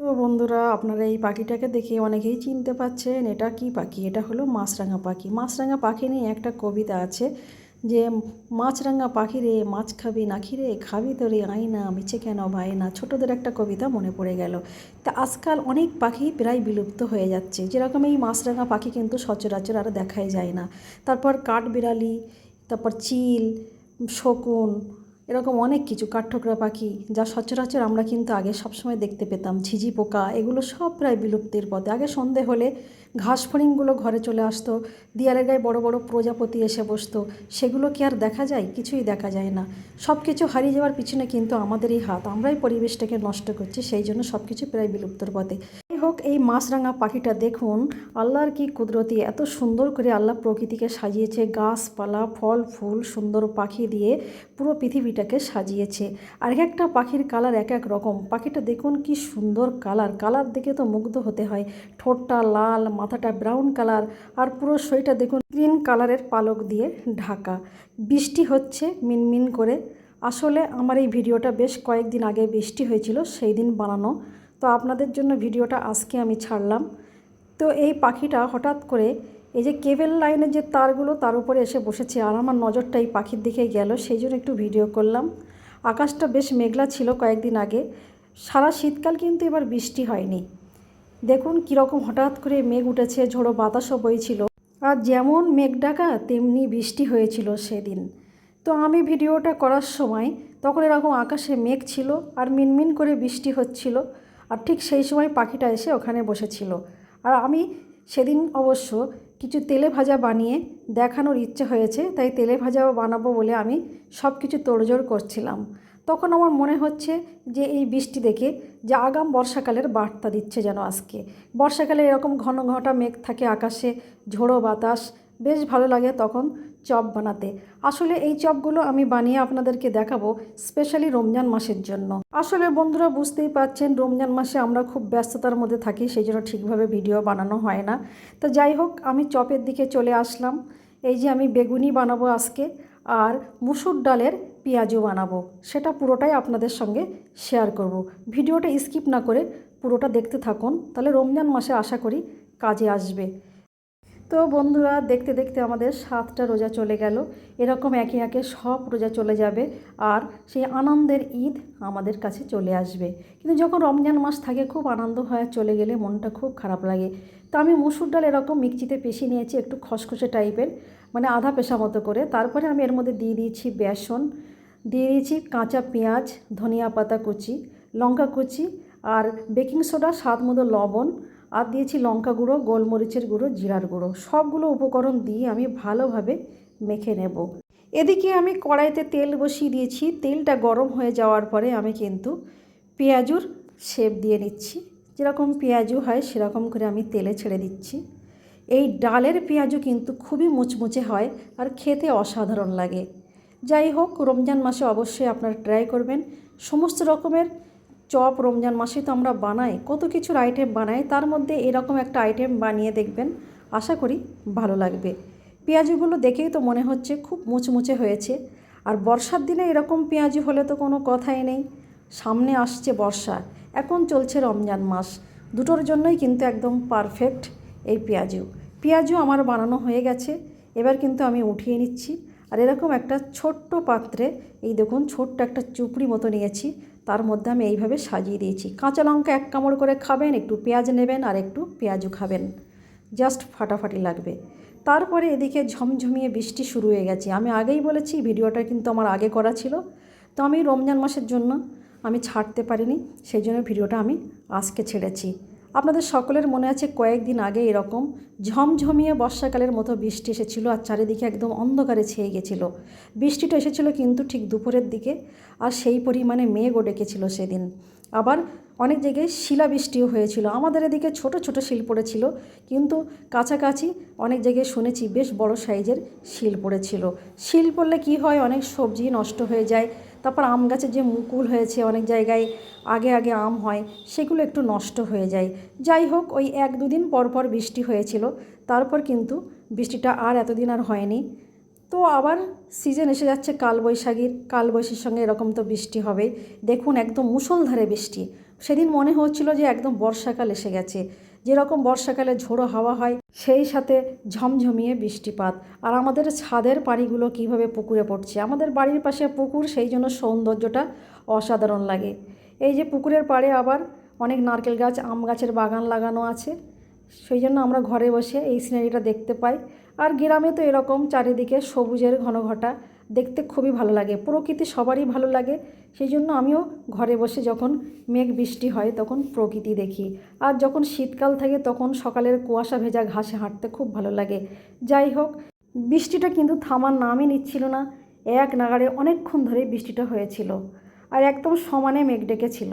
তো বন্ধুরা, আপনারা এই পাখিটাকে দেখে অনেকেই চিনতে পাচ্ছেন, এটা কি পাখি? এটা হলো মাছরাঙা পাখি। মাছরাঙা পাখি নিয়ে একটা কবিতা আছে যে, মাছরাঙা পাখি রে, মাছ খাবি নাকি রে? খাবি তো রে আইনা মিছে কেন ভাই না ছোটোদের একটা কবিতা মনে পড়ে গেল। তা আজকাল অনেক পাখি প্রায় বিলুপ্ত হয়ে যাচ্ছে। যেরকম এই মাছরাঙা পাখি কিন্তু সচরাচর আর দেখাই যায় না। তারপর কাঠবিড়ালি, তারপর চিল, শকুন এরকম অনেক কিছু কাঠঠোকরা পাখি যা সচরাচর আমরা কিন্তু আগে সবসময় দেখতে পেতাম। ঝিঝি পোকা, এগুলো সব প্রায় বিলুপ্তির পথে। আগে সন্ধে হলে ঘাস ফড়িংগুলো ঘরে চলে আসতো, দিয়ালের গায়ে বড় বড় প্রজাপতি এসে বসতো। সেগুলো কি আর দেখা যায়? কিছুই দেখা যায় না। সব কিছু হারিয়ে যাওয়ার পিছনে কিন্তু আমাদেরই হাত। আমরাই পরিবেশটাকে নষ্ট করছি, সেই জন্য সব কিছু প্রায় বিলুপ্তর পথে। হোক এই মাছরাঙা পাখিটা দেখুন, আল্লাহর কি কুদরতি, এত সুন্দর করে আল্লাহ প্রকৃতিকে সাজিয়েছে, গাছপালা, ফল, ফুল, সুন্দর পাখি দিয়ে পুরো পৃথিবীটাকে সাজিয়েছে। আর এক একটা পাখির কালার এক এক রকম। পাখিটা দেখুন কি সুন্দর কালার। কালার দেখে তো মুগ্ধ হতে হয়। ঠোঁটটা লাল, মাথাটা ব্রাউন কালার, আর পুরো শরীরটা দেখুন গ্রিন কালারের পালক দিয়ে ঢাকা। বৃষ্টি হচ্ছে, মিনমিন করে। আসলে আমার এই ভিডিওটা বেশ কয়েকদিন আগে বৃষ্টি হয়েছিল, সেই দিন বানানো তো আপনাদের জন্য ভিডিওটা আজকে আমি ছাড়লাম। তো এই পাখিটা হঠাৎ করে এই যে কেবেল লাইনের যে তারগুলো, তার উপরে এসে বসেছে আর আমার নজরটা এই পাখির দিকে গেল, সেই জন্য একটু ভিডিও করলাম। আকাশটা বেশ মেঘলা ছিল কয়েকদিন আগে। সারা শীতকাল কিন্তু এবার বৃষ্টি হয়নি। দেখুন কীরকম হঠাৎ করে মেঘ উঠেছে, ঝোড়ো বাতাসও বইছিল। আর যেমন মেঘ ডাকা, তেমনি বৃষ্টি হয়েছিল সেদিন। তো আমি ভিডিওটা করার সময় তখন এরকম আকাশে মেঘ ছিল আর মিনমিন করে বৃষ্টি হচ্ছিল। আর ঠিক সেই সময় পাখিটা এসে ওখানে বসেছিল। আর আমি সেদিন অবশ্য কিছু তেলে ভাজা বানিয়ে দেখানোর ইচ্ছে হয়েছে, তাই তেলে ভাজা বানাবো বলে আমি সব কিছু তোড়জোড় করছিলাম। তখন আমার মনে হচ্ছে যে এই বৃষ্টি দেখে যে আগাম বর্ষাকালের বার্তা দিচ্ছে যেন আজকে। বর্ষাকালে এরকম ঘন ঘটা মেঘ থাকে আকাশে, ঝোড়ো বাতাস বেশ ভালো লাগে তখন চপ বানাতে। আসলে এই চপগুলো আমি বানিয়ে আপনাদেরকে দেখাবো স্পেশালি রমজান মাসের জন্য। আসলে বন্ধুরা বুঝতেই পাচ্ছেন রমজান মাসে আমরা খুব ব্যস্ততার মধ্যে থাকি সেই জন্য ঠিকভাবে ভিডিও বানানো হয় না। তো যাই হোক, আমি চপের দিকে চলে আসলাম। এই যে আমি বেগুনি বানাবো আজকে, আর মুসুর ডালের পেঁয়াজও বানাবো। সেটা পুরোটাই আপনাদের সঙ্গে শেয়ার করব। ভিডিওটা স্কিপ না করে পুরোটা দেখতে থাকুন, তাহলে রমজান মাসে আশা করি কাজে আসবে। তো বন্ধুরা, দেখতে দেখতে আমাদের সাতটা রোজা চলে গেল। এরকম একে একে সব রোজা চলে যাবে আর সেই আনন্দের ঈদ আমাদের কাছে চলে আসবে। কিন্তু যখন রমজান মাস থাকে, খুব আনন্দ হয়ে, চলে গেলে মনটা খুব খারাপ লাগে। তো আমি মুসুর ডাল এরকম মিক্সিতে পেশি নিয়েছি, একটু খসখসে টাইপের মানে আধা পেশা মতো করে। তারপরে আমি এর মধ্যে দিয়ে দিয়েছি বেসন, দিয়ে দিয়েছি কাঁচা পেঁয়াজ, ধনিয়া পাতা কুচি, লঙ্কা কুচি আর বেকিং সোডা, স্বাদ মতো লবণ আর দিয়েছি লঙ্কা গুঁড়ো, গোলমরিচের গুঁড়ো, জিরার গুঁড়ো। সবগুলো উপকরণ দিয়ে আমি ভালোভাবে মেখে নেব। এদিকে আমি কড়াইতে তেল বসিয়ে দিয়েছি। তেলটা গরম হয়ে যাওয়ার পরে আমি কিন্তু পেঁয়াজুর শেপ দিয়ে নিচ্ছি। যেরকম পেঁয়াজু হয়, সেরকম করে আমি তেলে ছেড়ে দিচ্ছি। এই ডালের পেঁয়াজু কিন্তু খুবই মুচমুচে হয় আর খেতে অসাধারণ লাগে। যাই হোক, রমজান মাসে অবশ্যই আপনারা ট্রাই করবেন। সমস্ত রকমের চপ, রমজান মাসে তো আমরা বানাই। কত কিছুর আইটেম বানাই, তার মধ্যে এরকম একটা আইটেম বানিয়ে দেখবেন। আশা করি ভালো লাগবে। পেঁয়াজুগুলো দেখেই তো মনে হচ্ছে খুব মুচমুচে হয়েছে। আর বর্ষার দিনে এরকম পেঁয়াজু হলে তো কোনো কথাই নেই। সামনে আসছে বর্ষা। এখন চলছে রমজান মাস। দুটোর জন্যই কিন্তু একদম পারফেক্ট এই পেঁয়াজু। পেঁয়াজু আমার বানানো হয়ে গেছে। এবার কিন্তু আমি উঠিয়ে নিচ্ছি। আর এরকম একটা ছোট্ট পাত্রে, এই দেখুন, ছোট্ট একটা চুপড়ি মতো নিয়েছি। তার মধ্যে আমি এইভাবে সাজিয়ে দিয়েছি। কাঁচা লঙ্কা এক কামড় করে খাবেন, একটু পেঁয়াজ নেবেন আর একটু পেঁয়াজও খাবেন। জাস্ট ফাটাফাটি লাগবে। তারপরে এদিকে ঝমঝমিয়ে বৃষ্টি শুরু হয়ে গেছে। আমি আগেই বলেছি, ভিডিওটা কিন্তু আমার আগে করা ছিল। তো আমি রমজান মাসের জন্য আমি ছাড়তে পারিনি, সেই জন্য ভিডিওটা আমি আজকে ছেড়েছি। আপনাদের সকলের মনে আছে কয়েকদিন আগে এরকম ঝমঝমিয়ে বর্ষাকালের মতো বৃষ্টি এসেছিল আর চারিদিকে একদম অন্ধকারে ছেয়ে গেছিল। বৃষ্টিটা এসেছিল কিন্তু ঠিক দুপুরের দিকে আর সেই পরিমাণে মেঘও ডেকেছিল সেদিন। আবার অনেক জায়গায় শিলাবৃষ্টিও হয়েছিল। আমাদের এদিকে ছোট ছোট শিল পড়েছিল কিন্তু কাছাকাছি অনেক জায়গায় শুনেছি বেশ বড় সাইজের শিল পড়েছিল। শিল পড়লে কি হয়? অনেক সবজি নষ্ট হয়ে যায়। তারপর আম গাছের যে মুকুল হয়েছে, অনেক জায়গায় আগে আগে আম হয়, সেগুলো একটু নষ্ট হয়ে যায়। যাই হোক, ওই এক দুদিন পর পর বৃষ্টি হয়েছিল, তারপর কিন্তু বৃষ্টিটা আর এতদিন আর হয়নি। তো আবার সিজন এসে যাচ্ছে কালবৈশাখীর কালবৈশাখীর সঙ্গে এরকম তো বৃষ্টি হবে। দেখুন, একদম মুষলধারে বৃষ্টি। সেদিন মনে হচ্ছিল যে একদম বর্ষাকাল এসে গেছে। যেরকম বর্ষাকালে ঝোড়ো হাওয়া হয়, সেই সাথে ঝমঝমিয়ে বৃষ্টিপাত। আর আমাদের ছাদের পানিগুলো কীভাবে পুকুরে পড়ছে? আমাদের বাড়ির পাশে পুকুর, সেই জন্য সৌন্দর্যটা অসাধারণ লাগে। এই যে পুকুরের পাড়ে আবার অনেক নারকেল গাছ, আম গাছের বাগান লাগানো আছে। সেই জন্য আমরা ঘরে বসে এই সিনারিটা দেখতে পাই। আর গ্রামে তো এরকম, চারিদিকে সবুজের ঘনঘটা। দেখতে খুবই ভালো লাগে। প্রকৃতি সবারই ভালো লাগে। সেই জন্য আমিও ঘরে বসে যখন মেঘ বৃষ্টি হয় তখন প্রকৃতি দেখি। আর যখন শীতকাল থাকে তখন সকালের কুয়াশা ভেজা ঘাসে হাঁটতে খুব ভালো লাগে। যাই হোক, বৃষ্টিটা কিন্তু থামার নামই নিচ্ছিল না। এক নাগাড়ে অনেকক্ষণ ধরে বৃষ্টিটা হয়েছিল। আর একদম সমানে মেঘ ডেকেছিল।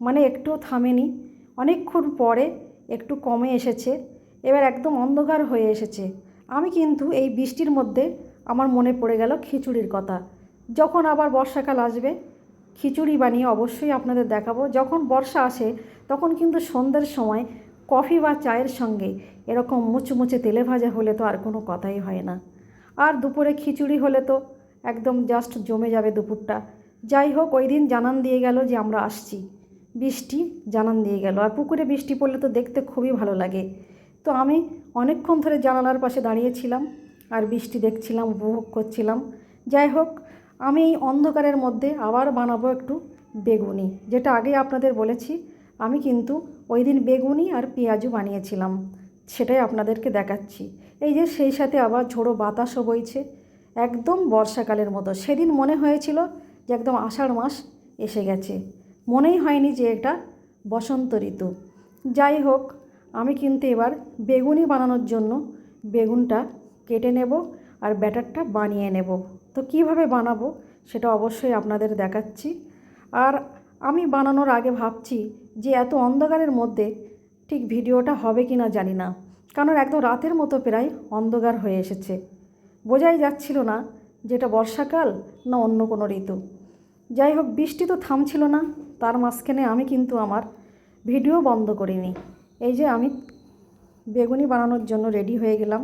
মানে একটুও থামেনি। অনেকক্ষণ পরে একটু কমে এসেছে। এবার একদম অন্ধকার হয়ে এসেছে। আমি কিন্তু এই বৃষ্টির মধ্যে আমার মনে পড়ে গেল খিচুড়ির কথা। যখন আবার বর্ষাকাল আসবে, খিচুড়ি বানিয়ে অবশ্যই আপনাদের দেখাবো। যখন বর্ষা আসে, তখন কিন্তু সন্ধ্যের সময় কফি বা চায়ের সঙ্গে এরকম মুচমুচে তেলে ভাজা হলে তো আর কোনো কথাই হয় না। আর দুপুরে খিচুড়ি হলে তো একদম জাস্ট জমে যাবে দুপুরটা। যাই হোক, ওই দিন জানান দিয়ে গেল যে আমরা আসছি। বৃষ্টি জানান দিয়ে গেল। আর পুকুরে বৃষ্টি পড়লে তো দেখতে খুবই ভালো লাগে। তো আমি অনেকক্ষণ ধরে জানালার পাশে দাঁড়িয়েছিলাম আর বৃষ্টি দেখছিলাম, উপভোগ করছিলাম। যাই হোক, আমি এই অন্ধকারের মধ্যে আবার বানাবো একটু বেগুনি, যেটা আগে আপনাদের বলেছি। আমি কিন্তু ওই দিন বেগুনি আর পেঁয়াজও বানিয়েছিলাম, সেটাই আপনাদেরকে দেখাচ্ছি। এই যে সেই সাথে আবার ঝোড়ো বাতাসও বইছে, একদম বর্ষাকালের মতো। সেদিন মনে হয়েছিল যে একদম আষাঢ় মাস এসে গেছে। মনেই হয়নি যে এটা বসন্ত ঋতু। যাই হোক, আমি কিন্তু এবার বেগুনি বানানোর জন্য বেগুনটা কেটে নেব আর ব্যাটারটা বানিয়ে নেব। তো কীভাবে বানাবো সেটা অবশ্যই আপনাদের দেখাচ্ছি। আর আমি বানানোর আগে ভাবছি যে এত অন্ধকারের মধ্যে ঠিক ভিডিওটা হবে কি না জানি না, কারণ একদম রাতের মতো প্রায় অন্ধকার হয়ে এসেছে। বোঝাই যাচ্ছিল না যে এটা বর্ষাকাল না অন্য কোনো ঋতু। যাই হোক, বৃষ্টি তো থামছিল না, তার মাঝখানে আমি কিন্তু আমার ভিডিও বন্ধ করিনি। এই যে আমি বেগুনি বানানোর জন্য রেডি হয়ে গেলাম।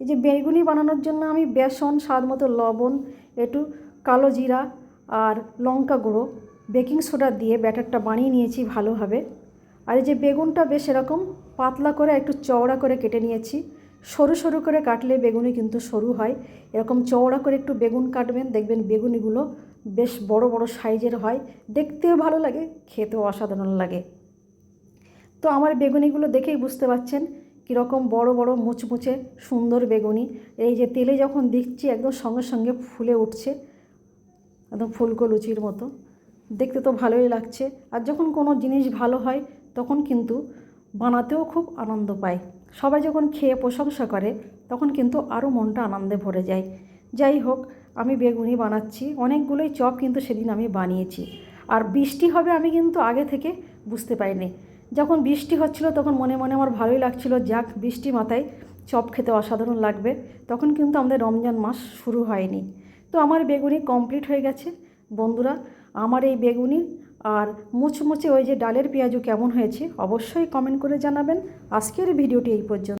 এই যে বেগুনি বানানোর জন্য আমি বেসন, স্বাদ মতো লবণ, একটু কালো জিরা আর লঙ্কা গুঁড়ো, বেকিং সোডা দিয়ে ব্যাটারটা বানিয়ে নিয়েছি ভালোভাবে। আর এই যে বেগুনটা বেশ এরকম পাতলা করে একটু চওড়া করে কেটে নিয়েছি। সরু সরু করে কাটলে বেগুনি কিন্তু সরু হয়। এরকম চওড়া করে একটু বেগুন কাটবেন, দেখবেন বেগুনিগুলো বেশ বড় বড় সাইজের হয়। দেখতেও ভালো লাগে, খেতেও অসাধারণ লাগে। তো আমার বেগুনিগুলো দেখেই বুঝতে পারছেন কীরকম বড় বড় মুচমুচে সুন্দর বেগুনি। এই যে তেলে যখন দিচ্ছি, একদম সঙ্গে সঙ্গে ফুলে উঠছে, একদম ফুলকো লুচির মতো। দেখতে তো ভালোই লাগছে। আর যখন কোনো জিনিস ভালো হয়, তখন কিন্তু বানাতেও খুব আনন্দ পায়। সবাই যখন খেয়ে প্রশংসা করে, তখন কিন্তু আরও মনটা আনন্দে ভরে যায়। যাই হোক, আমি বেগুনি বানাচ্ছি। অনেকগুলোই চপ কিন্তু সেদিন আমি বানিয়েছি। আর বৃষ্টি হবে আমি কিন্তু আগে থেকে বুঝতে পারিনি। যখন বৃষ্টি হচ্ছিল, তখন মনে মনে আমার ভালোই লাগছিল। যাক, বৃষ্টি মাথায় চপ খেতে অসাধারণ লাগবে। তখন কিন্তু আমাদের রমজান মাস শুরু হয়নি। তো আমার বেগুনি কমপ্লিট হয়ে গেছে। বন্ধুরা, আমার এই বেগুনি আর মুচমুচে ওই যে ডালের পেঁয়াজও কেমন হয়েছে, অবশ্যই কমেন্ট করে জানাবেন। আজকের ভিডিওটি এই পর্যন্ত।